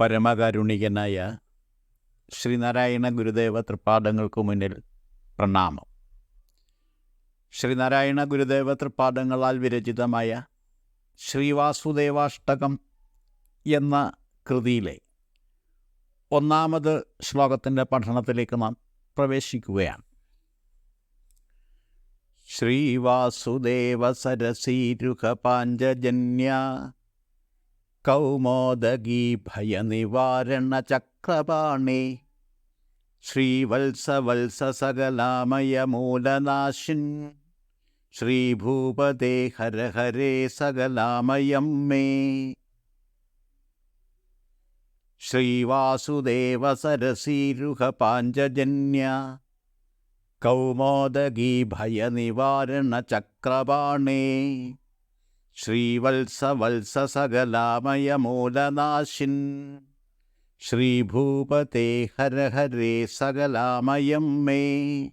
പരമകാരുണികനായ ശ്രീനാരായണ ഗുരുദേവ തൃപ്പാദങ്ങൾക്ക് മുന്നിൽ പ്രണാമം. ശ്രീനാരായണ ഗുരുദേവ തൃപ്പാദങ്ങളാൽ വിരചിതമായ ശ്രീവാസുദേവാഷ്ടകം എന്ന കൃതിയിലെ ഒന്നാമത് ശ്ലോകത്തിന്റെ പഠനത്തിലേക്ക് നാം പ്രവേശിക്കുകയാണ്. ശ്രീവാസുദേവ സരസീരുഖ പാഞ്ചജന്യ കൗമോദഗീ ഭയനിവാരണ ചക്രപാണി ശ്രീവത്സവത്സ സകലാമയമൂലനാശിൻ ശ്രീഭൂപതേ ഹരഹരേ സകലാമയം മേ ശ്രീവാസുദേവ സരസീരുഹ പാഞ്ചജന്യ കൗമോദഗീ ഭയനിവാരണ ചക്രപാണേ ശ്രീവത്സവത്സ സകലാമയമൂലനാശിൻ ശ്രീഭൂപതേ ഹര ഹരേ സകലാമയം മേ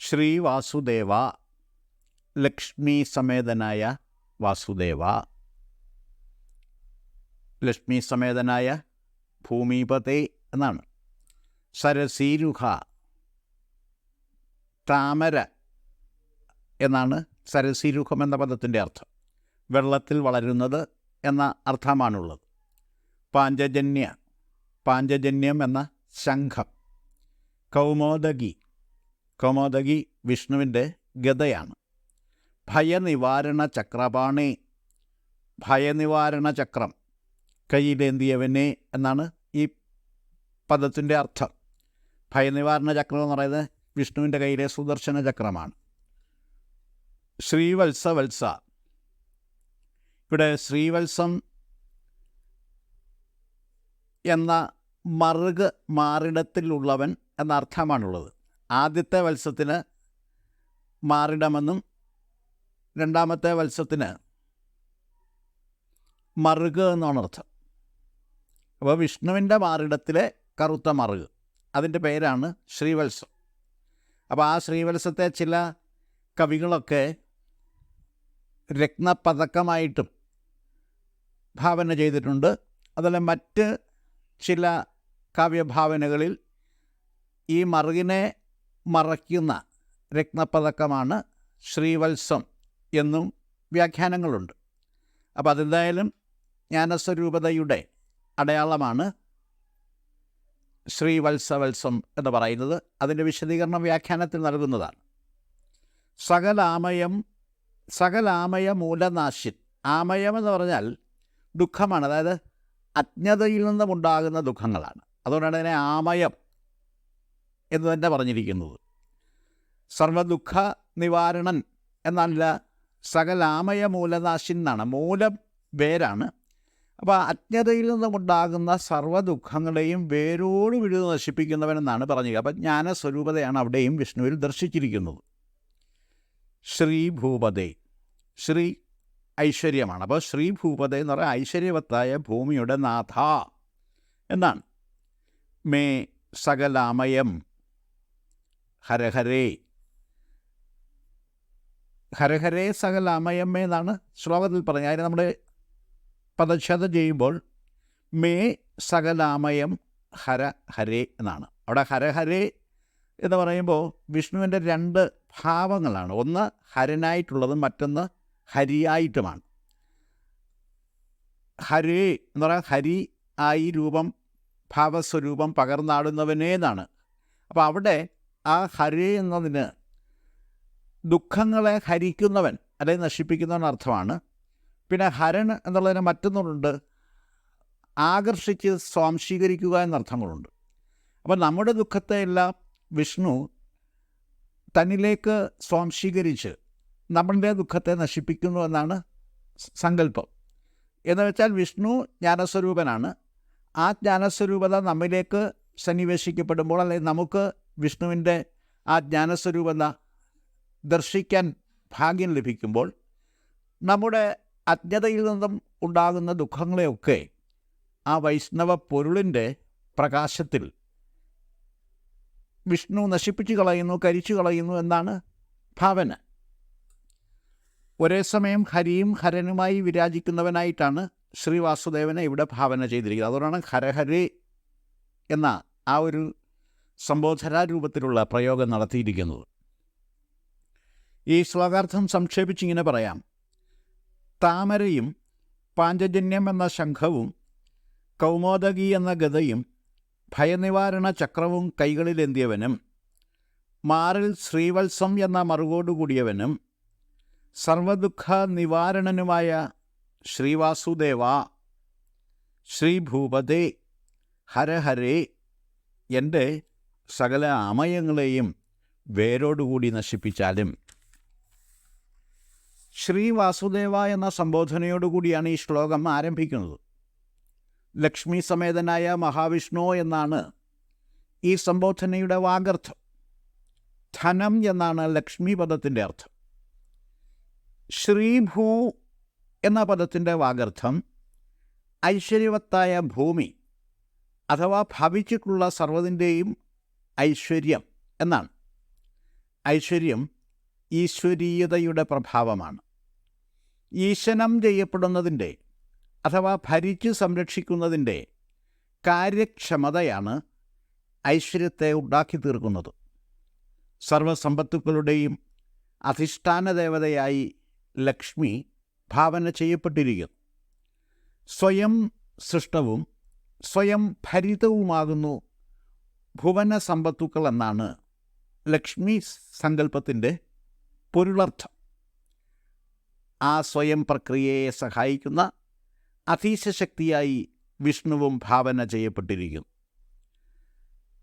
ശ്രീ വാസുദേവ. ലക്ഷ്മി സമേതനായ വാസുദേവ ലക്ഷ്മി സമേതനായ ഭൂമിപതേ എന്നാണ്. സരസീരുഹ താമര എന്നാണ് സരസീരൂഹം എന്ന പദത്തിന്റെ അർത്ഥം. വെള്ളത്തിൽ വളരുന്നത് എന്ന അർത്ഥമാണുള്ളത്. പാഞ്ചജന്യ പാഞ്ചജന്യം എന്ന ശംഖം. കൗമോദഗി കൗമോദകി വിഷ്ണുവിന്റെ ഗതയാണ്. ഭയനിവാരണ ചക്രപാണി ഭയനിവാരണ ചക്രം കയ്യിലേന്തിയവനെ എന്നാണ് ഈ പദത്തിന്റെ അർത്ഥം. ഭയനിവാരണ ചക്രം എന്ന് പറയുന്നത് വിഷ്ണുവിന്റെ കയ്യിലെ സുദർശന ചക്രമാണ്. ശ്രീവത്സ വത്സ. ഇവിടെ ശ്രീവത്സം എന്ന മറുക് മാറിടത്തിലുള്ളവൻ എന്ന അർത്ഥമാണുള്ളത്. ആദ്യത്തെ വത്സത്തിന് മാറിടമെന്നും രണ്ടാമത്തെ വത്സത്തിന് മറുക് എന്നാണ് അർത്ഥം. അപ്പോൾ വിഷ്ണുവിന്റെ മാറിടത്തിലെ കറുത്ത മറുക് അതിന്റെ പേരാണ് ശ്രീവത്സം. അപ്പോൾ ആ ശ്രീവത്സത്തെ ചില കവികളൊക്കെ രത്നപതക്കമായിട്ടും ഭാവന ചെയ്തിട്ടുണ്ട്. അതുപോലെ മറ്റ് ചില കാവ്യഭാവനകളിൽ ഈ മറുകിനെ മറയ്ക്കുന്ന രത്നപതക്കമാണ് ശ്രീവത്സം എന്നും വ്യാഖ്യാനങ്ങളുണ്ട്. അപ്പോൾ അതെന്തായാലും ജ്ഞാനസ്വരൂപതയുടെ അടയാളമാണ് ശ്രീവത്സവത്സം എന്ന് പറയുന്നത്. അതിന്റെ വിശദീകരണം വ്യാഖ്യാനത്തിൽ നൽകുന്നതാണ്. സകലാമയം സകലാമയ മൂലനാശിൻ. ആമയം എന്ന് പറഞ്ഞാൽ ദുഃഖമാണ്. അതായത് അജ്ഞതയിൽ നിന്നുമുണ്ടാകുന്ന ദുഃഖങ്ങളാണ്. അതുകൊണ്ടാണ് അതിനെ ആമയം എന്ന് തന്നെ പറഞ്ഞിരിക്കുന്നത്. സർവദുഃഖ നിവാരണൻ എന്നല്ല സകലാമയ മൂലനാശിൻ എന്നാണ്. മൂലം വേരാണ്. അപ്പോൾ അജ്ഞതയിൽ നിന്നുമുണ്ടാകുന്ന സർവദുഃഖങ്ങളെയും വേരോട് വിഴുത് നശിപ്പിക്കുന്നവനെന്നാണ് പറഞ്ഞത് അപ്പം ജ്ഞാനസ്വരൂപതയാണ് അവിടെയും വിഷ്ണുവിൽ ദർശിച്ചിരിക്കുന്നത്. ശ്രീഭൂപതേ. ശ്രീ ഐശ്വര്യമാണ്. അപ്പോൾ ശ്രീ ശ്രീഭൂപത എന്ന് പറയുന്ന ഐശ്വര്യവത്തായ ഭൂമിയുടെ നാഥ എന്നാണ്. മേ സകലാമയം ഹരഹരേ ഹരഹരേ സകലാമയം എന്നാണ് ശ്ലോകത്തിൽ പറഞ്ഞത്. അതിന് നമ്മൾ പദച്ഛേദം ചെയ്യുമ്പോൾ മേ സകലാമയം ഹര ഹരേ എന്നാണ്. അവിടെ ഹരഹരേ എന്ന് പറയുമ്പോൾ വിഷ്ണുവിന്റെ രണ്ട് ഭാവങ്ങളാണ്. ഒന്ന് ഹരനായിട്ടുള്ളതും മറ്റൊന്ന് ഹരിയായിട്ടുമാണ്. ഹരി എന്ന് പറയാൻ ഹരി ആയി രൂപം ഭാവസ്വരൂപം പകർന്നാടുന്നവനേ എന്നാണ്. അപ്പോൾ അവിടെ ആ ഹരി എന്നതിന് ദുഃഖങ്ങളെ ഹരിക്കുന്നവൻ അല്ലെങ്കിൽ നശിപ്പിക്കുന്നവൻ അർത്ഥമാണ്. പിന്നെ ഹരൻ എന്നുള്ളതിന് മറ്റൊന്നുണ്ട്. ആകർഷിച്ച് സ്വാംശീകരിക്കുക എന്നർത്ഥങ്ങളുണ്ട്. അപ്പോൾ നമ്മുടെ ദുഃഖത്തെ എല്ലാം വിഷ്ണു തന്നിലേക്ക് സ്വാംശീകരിച്ച് നമ്മളുടെ ദുഃഖത്തെ നശിപ്പിക്കുന്നു എന്നാണ് സങ്കല്പം. എന്ന് വെച്ചാൽ വിഷ്ണു ജ്ഞാനസ്വരൂപനാണ്. ആ ജ്ഞാനസ്വരൂപത നമ്മിലേക്ക് സന്നിവേശിക്കപ്പെടുമ്പോൾ അല്ലെങ്കിൽ നമുക്ക് വിഷ്ണുവിന്റെ ആ ജ്ഞാനസ്വരൂപത ദർശിക്കാൻ ഭാഗ്യം ലഭിക്കുമ്പോൾ നമ്മുടെ അജ്ഞതയിൽ നിന്നും ഉണ്ടാകുന്ന ദുഃഖങ്ങളെയൊക്കെ ആ വൈഷ്ണവ പൊരുളിന്റെ പ്രകാശത്തിൽ വിഷ്ണു നശിപ്പിച്ചു കളയുന്നു കരിച്ചു കളയുന്നു എന്നാണ് ഭാവന. ഒരേ സമയം ഹരിയും ഹരനുമായി വിരാജിക്കുന്നവനായിട്ടാണ് ശ്രീ വാസുദേവനെ ഇവിടെ ഭാവന ചെയ്തിരിക്കുന്നത്. അതുകൊണ്ടാണ് ഹരഹരി എന്ന ആ ഒരു സംബോധനാരൂപത്തിലുള്ള പ്രയോഗം നടത്തിയിരിക്കുന്നത്. ഈ ശ്ലോകാർത്ഥം സംക്ഷേപിച്ചിങ്ങനെ പറയാം. താമരയും പാഞ്ചജന്യം എന്ന ശംഖവും കൗമോദകി എന്ന ഗതയും ഭയനിവാരണ ചക്രവും കൈകളിലെന്തിയവനും മാറിൽ ശ്രീവത്സം എന്ന മറുകോടുകൂടിയവനും സർവദുഃഖ നിവാരണനുമായ ശ്രീവാസുദേവ ശ്രീഭൂപതേ ഹരഹരേ എന്റെ സകല അമയങ്ങളെയും വേരോടുകൂടി നശിപ്പിച്ചാലും. ശ്രീ വാസുദേവ എന്ന സംബോധനയോടുകൂടിയാണ് ഈ ശ്ലോകം ആരംഭിക്കുന്നത്. ലക്ഷ്മി സമേതനായ മഹാവിഷ്ണു എന്നാണ് ഈ സംബോധനയുടെ വാഗർത്ഥം ധനം എന്നാണ് ലക്ഷ്മി പദത്തിന്റെ അർത്ഥം. ശ്രീഭൂ എന്ന പദത്തിന്റെ വാഗർത്ഥം ഐശ്വര്യവത്തായ ഭൂമി അഥവാ ഭവിച്ചിട്ടുള്ള സർവതിന്റെയും ഐശ്വര്യം എന്നാണ്. ഐശ്വര്യം ഈശ്വരീയതയുടെ പ്രഭാവമാണ്. ഈശനം ചെയ്യപ്പെടുന്നതിന്റെ അഥവാ ഭരിച്ചു സംരക്ഷിക്കുന്നതിന്റെ കാര്യക്ഷമതയാണ് ഐശ്വര്യത്തെ ഉണ്ടാക്കി തീർക്കുന്നത് സർവസമ്പത്തുക്കളുടെയും അധിഷ്ഠാന ദേവതയായി ലക്ഷ്മി ഭാവന ചെയ്യപ്പെട്ടിരിക്കുന്നു. സ്വയം സൃഷ്ടവും സ്വയം ഭരിതവുമാകുന്നു ഭുവന സമ്പത്തുക്കൾ എന്നാണ് ലക്ഷ്മി സങ്കല്പത്തിന്റെ പൊരുളർത്ഥം. ആ സ്വയം പ്രക്രിയയെ സഹായിക്കുന്ന അധീശശക്തിയായി വിഷ്ണുവും ഭാവന ചെയ്യപ്പെട്ടിരിക്കുന്നു.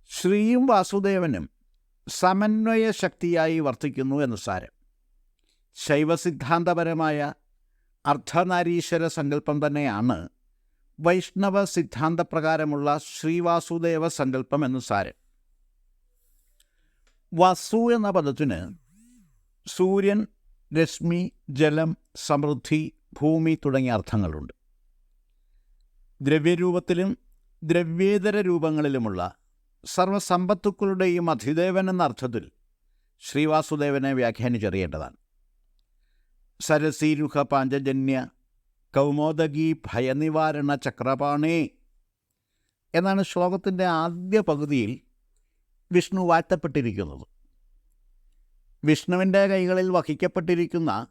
ശ്രീയും വാസുദേവനും സമന്വയ ശക്തിയായി വർത്തിക്കുന്നു എന്ന് സാരം. ശൈവസിദ്ധാന്തപരമായ അർദ്ധനാരീശ്വര സങ്കല്പം തന്നെയാണ് വൈഷ്ണവ സിദ്ധാന്തപ്രകാരമുള്ള ശ്രീവാസുദേവ സങ്കല്പം എന്ന് സാരം വസു എന്ന പദത്തിന് സൂര്യൻ രശ്മി ജലം സമൃദ്ധി ഭൂമി തുടങ്ങിയ അർത്ഥങ്ങളുണ്ട്. ദ്രവ്യരൂപത്തിലും ദ്രവ്യേതര രൂപങ്ങളിലുമുള്ള സർവസമ്പത്തുക്കളുടെയും അധിദേവൻ എന്ന അർത്ഥത്തിൽ ശ്രീവാസുദേവനെ വ്യാഖ്യാനിച്ചറിയേണ്ടതാണ്. സരസീരുഹ പാഞ്ചജന്യ കൗമോദകി ഭയനിവാരണ ചക്രപാണേ. എന്നാണ് ശ്ലോകത്തിന്റെ ആദ്യ പകുതിയിൽ വിഷ്ണു വാഴ്ത്തപ്പെട്ടിരിക്കുന്നത്. വിഷ്ണുവിന്റെ കൈകളിൽ വഹിക്കപ്പെട്ടിരിക്കുന്ന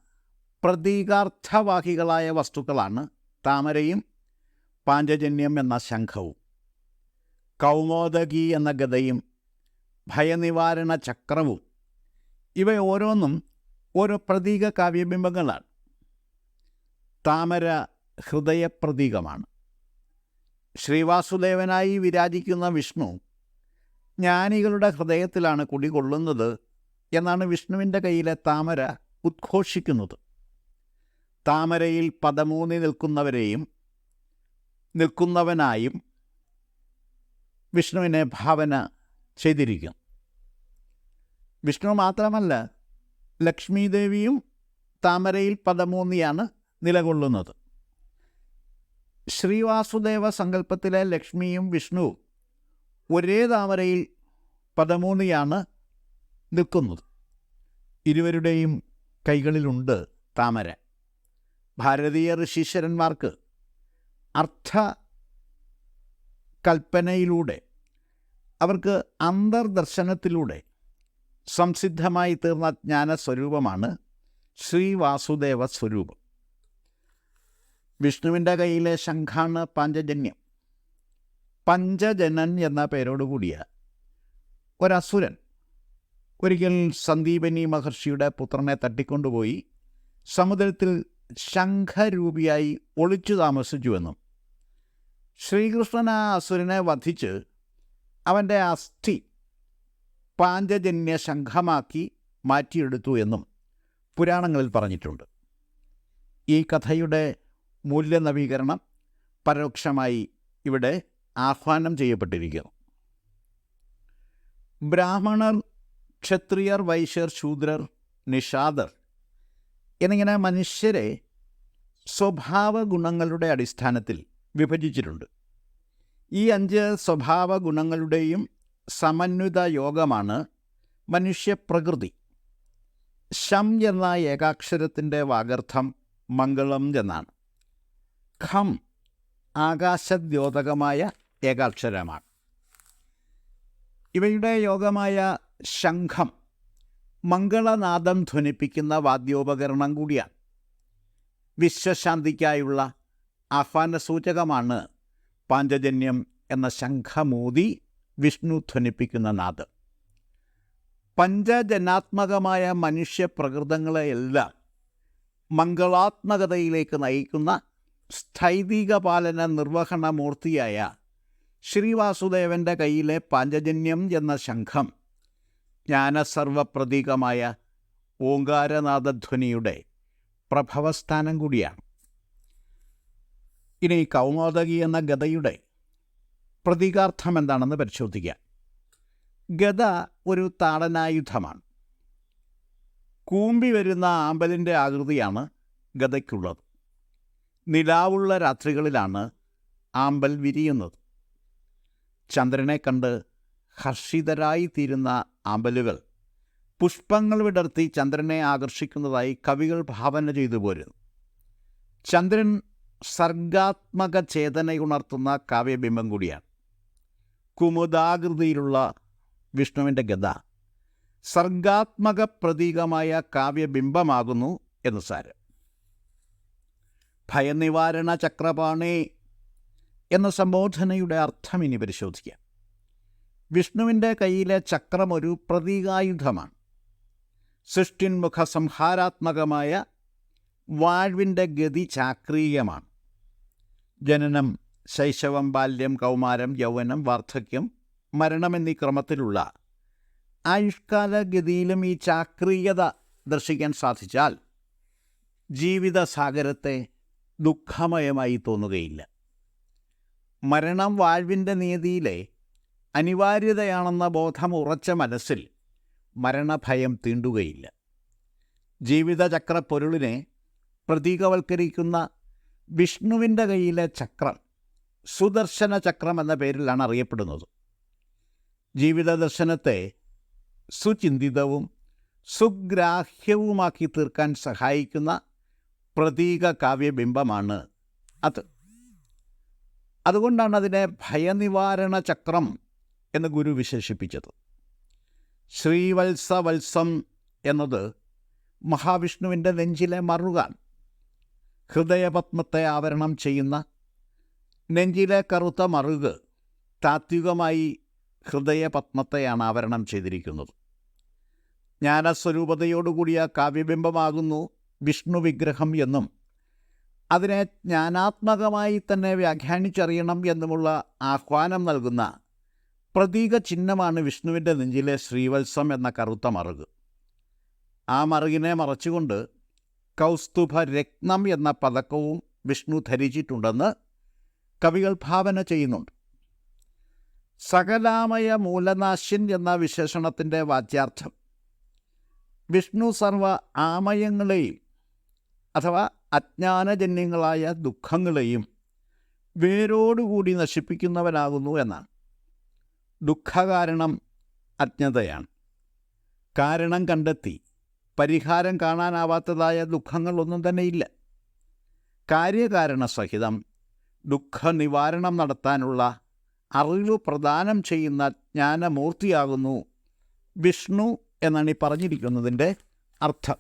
പ്രതീകാർത്ഥവാഹികളായ വസ്തുക്കളാണ് താമരയും പാഞ്ചജന്യം എന്ന ശംഖവും. കൗമോദകി എന്ന ഗതയും ഭയനിവാരണ ചക്രവും ഇവ ഓരോന്നും ഓരോ പ്രതീക കാവ്യബിംബങ്ങളാണ്. താമര ഹൃദയപ്രതീകമാണ്. ശ്രീവാസുദേവനായി വിരാജിക്കുന്ന വിഷ്ണു ജ്ഞാനികളുടെ ഹൃദയത്തിലാണ് കുടികൊള്ളുന്നത് എന്നാണ് വിഷ്ണുവിന്റെ കയ്യിലെ താമര ഉദ്ഘോഷിക്കുന്നത്. താമരയിൽ പദമൂന്നി നിൽക്കുന്നവരെയും നിൽക്കുന്നവനായും വിഷ്ണുവിനെ ഭാവന ചെയ്തിരിക്കും വിഷ്ണു മാത്രമല്ല ലക്ഷ്മീദേവിയും താമരയിൽ പദമൂന്നിയാണ് നിലകൊള്ളുന്നത്. ശ്രീവാസുദേവ സങ്കല്പത്തിലെ ലക്ഷ്മിയും വിഷ്ണുവും ഒരേ താമരയിൽ പദമൂന്നിയാണ് നിൽക്കുന്നത്. ഇരുവരുടെയും കൈകളിലുണ്ട് താമര. ഭാരതീയ ഋഷീശ്വരന്മാർക്ക് അർത്ഥ കൽപ്പനയിലൂടെ അവർക്ക് അന്തർദർശനത്തിലൂടെ സംസിദ്ധമായി തീർന്ന ജ്ഞാനസ്വരൂപമാണ് ശ്രീവാസുദേവ സ്വരൂപം വിഷ്ണുവിന്റെ കയ്യിലെ ശംഖാണ് പാഞ്ചജന്യം. പഞ്ചജനൻ എന്ന പേരോടുകൂടിയ ഒരസുരൻ ഒരിക്കൽ സന്ദീപനി മഹർഷിയുടെ പുത്രനെ തട്ടിക്കൊണ്ടുപോയി സമുദ്രത്തിൽ ശംഖരൂപിയായി ഒളിച്ചു താമസിച്ചുവെന്നും ശ്രീകൃഷ്ണൻ ആ അസുരനെ വധിച്ച് അവന്റെ അസ്ഥി പാഞ്ചജന്യ ശംഖമാക്കി മാറ്റിയെടുത്തു എന്നും പുരാണങ്ങളിൽ പറഞ്ഞിട്ടുണ്ട്. ഈ കഥയുടെ മൂല്യനവീകരണം പരോക്ഷമായി ഇവിടെ ആഹ്വാനം ചെയ്യപ്പെട്ടിരിക്കുന്നു. ബ്രാഹ്മണർ ക്ഷത്രിയർ വൈശ്യർ ശൂദ്രർ നിഷാദർ എന്നിങ്ങനെ മനുഷ്യരെ സ്വഭാവ ഗുണങ്ങളുടെ അടിസ്ഥാനത്തിൽ വിഭജിച്ചിട്ടുണ്ട്. ഈ അഞ്ച് സ്വഭാവ ഗുണങ്ങളുടെയും സമന്വിത യോഗമാണ് മനുഷ്യപ്രകൃതി. ശം എന്ന ഏകാക്ഷരത്തിന്റെ വാഗർത്ഥം മംഗളം എന്നാണ്. ഖം ആകാശദ്യോതകമായ ഏകാക്ഷരമാണ്. ഇവയുടെ യോഗമായ ശംഖം മംഗളനാദം ധ്വനിപ്പിക്കുന്ന വാദ്യോപകരണം കൂടിയാണ്. വിശ്വശാന്തിക്കായുള്ള ആഹ്വാന സൂചകമാണ് പാഞ്ചജന്യം എന്ന ശംഖമൂതി വിഷ്ണു ധ്വനിപ്പിക്കുന്ന നാദം. പഞ്ചജനാത്മകമായ മനുഷ്യപ്രകൃതങ്ങളെയെല്ലാം മംഗളാത്മകതയിലേക്ക് നയിക്കുന്ന സ്ഥൈതിക പാലന നിർവഹണമൂർത്തിയായ ശ്രീവാസുദേവന്റെ കയ്യിലെ പാഞ്ചജന്യം എന്ന ശംഖം ജ്ഞാനസർവപ്രതീകമായ ഓങ്കാരനാഥധ്വനിയുടെ പ്രഭവസ്ഥാനം കൂടിയാണ്. ഇനി കൗമോദകി എന്ന ഗതയുടെ പ്രതീകാർത്ഥം എന്താണെന്ന് പരിശോധിക്കാം. ഗദ ഒരു താടനായുധമാണ്. കൂമ്പി വരുന്ന ആമ്പലിന്റെ ആകൃതിയാണ് ഗതയ്ക്കുള്ളത് നിലാവുള്ള രാത്രികളിലാണ് ആമ്പൽ വിരിയുന്നത്. ചന്ദ്രനെ കണ്ട് ഹർഷിതരായി തീരുന്ന ആമ്പലുകൾ പുഷ്പങ്ങൾ വിടർത്തി ചന്ദ്രനെ ആകർഷിക്കുന്നതായി കവികൾ ഭാവന ചെയ്തു പോരുന്നു. ചന്ദ്രൻ സർഗാത്മക ചേതനയുണർത്തുന്ന കാവ്യബിംബം കൂടിയാണ്. കുമുദാകൃതിയിലുള്ള വിഷ്ണുവിന്റെ ഗത സർഗാത്മക പ്രതീകമായ കാവ്യബിംബമാകുന്നു എന്ന് സാരം. ഭയനിവാരണ ചക്രപാണി എന്ന സംബോധനയുടെ അർത്ഥം ഇനി പരിശോധിക്കാം. വിഷ്ണുവിന്റെ കയ്യിലെ ചക്രം ഒരു പ്രതീകായുധമാണ്. സൃഷ്ടിന്മുഖ സംഹാരാത്മകമായ വാഴ്വിന്റെ ഗതി ചാക്രീയമാണ്. ജനനം ശൈശവം ബാല്യം കൗമാരം യൗവനം വാർദ്ധക്യം മരണം എന്നീ ക്രമത്തിലുള്ള ആയുഷ്കാലഗതിയിലും ഈ ചാക്രീയത ദർശിക്കാൻ സാധിച്ചാൽ ജീവിത സാഗരത്തെ ദുഃഖമയമായി തോന്നുകയില്ല. മരണം വാഴ്വിന്റെ നീതിയിലെ അനിവാര്യതയാണെന്ന ബോധം ഉറച്ച മനസ്സിൽ മരണഭയം തീണ്ടുകയില്ല. ജീവിതചക്ര പൊരുളിനെ പ്രതീകവൽക്കരിക്കുന്ന വിഷ്ണുവിന്റെ കയ്യിലെ ചക്രം സുദർശന ചക്രം എന്ന പേരിലാണ് അറിയപ്പെടുന്നത്. ജീവിത ദർശനത്തെ സുചിന്തിതവും സുഗ്രാഹ്യവുമാക്കി തീർക്കാൻ സഹായിക്കുന്ന പ്രതീക കാവ്യബിംബമാണ് അത്. അതുകൊണ്ടാണ് അതിനെ ഭയനിവാരണ ചക്രം എന്ന് ഗുരു വിശേഷിപ്പിച്ചത്. ശ്രീവത്സവത്സം എന്നത് മഹാവിഷ്ണുവിന്റെ നെഞ്ചിലെ മറുകാൻ ഹൃദയപത്മത്തെ ആവരണം ചെയ്യുന്ന നെഞ്ചിലെ കറുത്ത മറുക് താത്വികമായി ഹൃദയപത്മത്തെയാണ് ആവരണം ചെയ്തിരിക്കുന്നത്. ജ്ഞാനസ്വരൂപതയോടുകൂടിയ കാവ്യബിംബമാകുന്നു വിഷ്ണു വിഗ്രഹം എന്നും. അതിനെ ജ്ഞാനാത്മകമായി തന്നെ വ്യാഖ്യാനിച്ചറിയണം എന്നുമുള്ള ആഹ്വാനം നൽകുന്ന പ്രതീക ചിഹ്നമാണ് വിഷ്ണുവിന്റെ നെഞ്ചിലെ ശ്രീവത്സം എന്ന കറുത്ത മറുക്. ആ മറുകിനെ മറച്ചുകൊണ്ട് കൗസ്തുഭ രത്നം എന്ന പതക്കവും വിഷ്ണു ധരിച്ചിട്ടുണ്ടെന്ന് കവികൾ ഭാവന ചെയ്യുന്നുണ്ട്. സകലാമയ മൂലനാശ്യൻ എന്ന വിശേഷണത്തിന്റെ വാച്യാർത്ഥം. വിഷ്ണു സർവ ആമയങ്ങളെയും അഥവാ അജ്ഞാനജന്യങ്ങളായ ദുഃഖങ്ങളെയും വേരോടുകൂടി നശിപ്പിക്കുന്നവനാകുന്നു എന്നാണ്. ദുഃഖകാരണം അജ്ഞതയാണ്. കാരണം കണ്ടെത്തി പരിഹാരം കാണാനാവാത്തതായ ദുഃഖങ്ങളൊന്നും തന്നെ ഇല്ല കാര്യകാരണ സഹിതം ദുഃഖനിവാരണം നടത്താനുള്ള അറിവ് പ്രദാനം ചെയ്യുന്ന ജ്ഞാനമൂർത്തിയാകുന്നു വിഷ്ണു എന്നാണ് ഈ പറഞ്ഞിരിക്കുന്നതിന്റെ അർത്ഥം.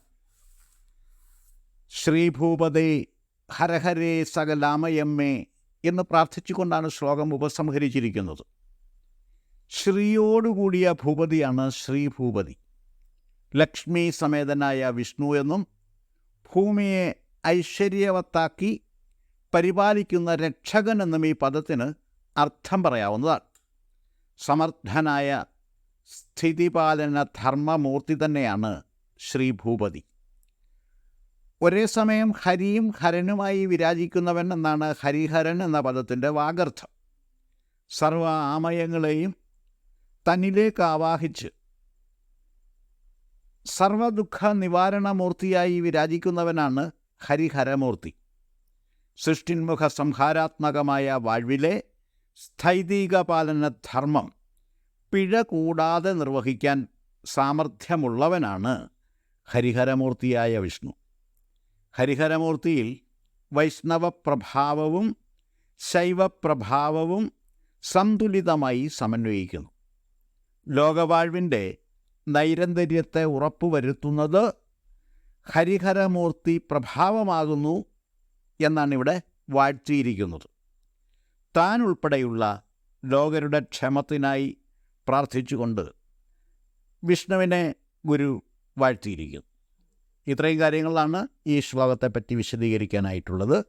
ശ്രീഭൂപതേ ഹരഹരേ സകലാമയമ്മേ എന്ന് പ്രാർത്ഥിച്ചുകൊണ്ടാണ് ശ്ലോകം ഉപസംഹരിച്ചിരിക്കുന്നത്. ശ്രീയോടുകൂടിയ ഭൂപതിയാണ് ശ്രീഭൂപതി. ലക്ഷ്മി സമേതനായ വിഷ്ണു എന്നും ഭൂമിയെ ഐശ്വര്യവത്താക്കി പരിപാലിക്കുന്ന രക്ഷകൻ എന്നും ഈ പദത്തിന് അർത്ഥം പറയാവുന്നതാണ്. സമർത്ഥനായ സ്ഥിതിപാലന ധർമ്മമൂർത്തി തന്നെയാണ് ശ്രീഭൂപതി ഒരേ സമയം ഹരിയും ഹരനുമായി വിരാജിക്കുന്നവൻ എന്നാണ് ഹരിഹരൻ എന്ന പദത്തിന്റെ വാഗർത്ഥം. സർവ ആമയങ്ങളെയും തന്നിലേക്ക് ആവാഹിച്ച് സർവദുഃഖ നിവാരണമൂർത്തിയായി വിരാജിക്കുന്നവനാണ് ഹരിഹരമൂർത്തി. സൃഷ്ടിന്മുഖ സംഹാരാത്മകമായ വാഴ്വിലെ സ്ഥൈതിക പാലന ധർമ്മം പിഴ കൂടാതെ നിർവഹിക്കാൻ സാമർഥ്യമുള്ളവനാണ് ഹരിഹരമൂർത്തിയായ വിഷ്ണു. ഹരിഹരമൂർത്തിയിൽ വൈഷ്ണവപ്രഭാവവും ശൈവപ്രഭാവവും സന്തുലിതമായി സമന്വയിക്കുന്നു. ലോകവാഴ്വിന്റെ നൈരന്തര്യത്തെ ഉറപ്പുവരുത്തുന്നത് ഹരിഹരമൂർത്തി പ്രഭാവമാകുന്നു എന്നാണ് ഇവിടെ വാഴ്ത്തിയിരിക്കുന്നത്. താൻ ഉൾപ്പെടെയുള്ള ലോകരുടെ ക്ഷമത്തിനായി പ്രാർത്ഥിച്ചുകൊണ്ട് വിഷ്ണുവിനെ ഗുരു വാഴ്ത്തിയിരിക്കുന്നു. ഇത്രയും കാര്യങ്ങളാണ് ഈ ശ്ലോകത്തെപ്പറ്റി വിശദീകരിക്കാനായിട്ടുള്ളത്.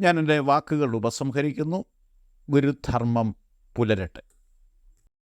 ഞാൻ എന്റെ വാക്കുകൾ ഉപസംഹരിക്കുന്നു. ഗുരുധർമ്മം പുലരട്ടെ.